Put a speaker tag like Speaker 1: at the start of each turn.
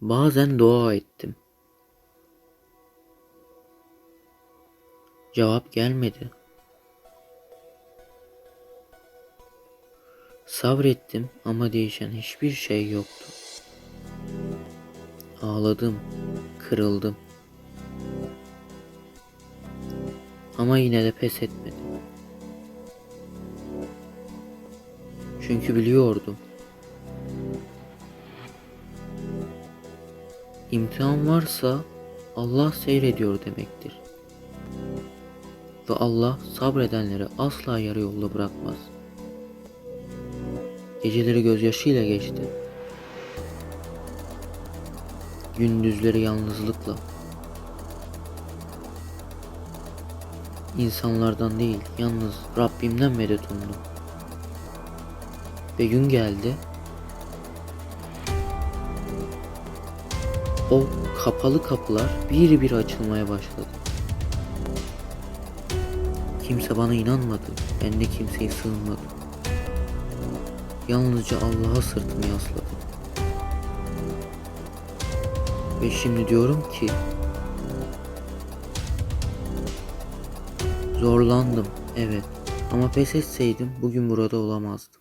Speaker 1: Bazen dua ettim. Cevap gelmedi. Sabrettim ama değişen hiçbir şey yoktu. Ağladım, kırıldım. Ama yine de pes etmedim. Çünkü biliyordum. İmtihan varsa Allah seyrediyor demektir. Ve Allah sabredenleri asla yarı yolda bırakmaz. Geceleri gözyaşıyla geçti. Gündüzleri yalnızlıkla. İnsanlardan değil, yalnız Rabbimden medet umdum. Ve gün geldi. O kapalı kapılar bir bir açılmaya başladı. Kimse bana inanmadı. Ben de kimseye sığınmadım. Yalnızca Allah'a sırtımı yasladım. Ve şimdi diyorum ki Zorlandım evet ama pes etseydim bugün burada olamazdım.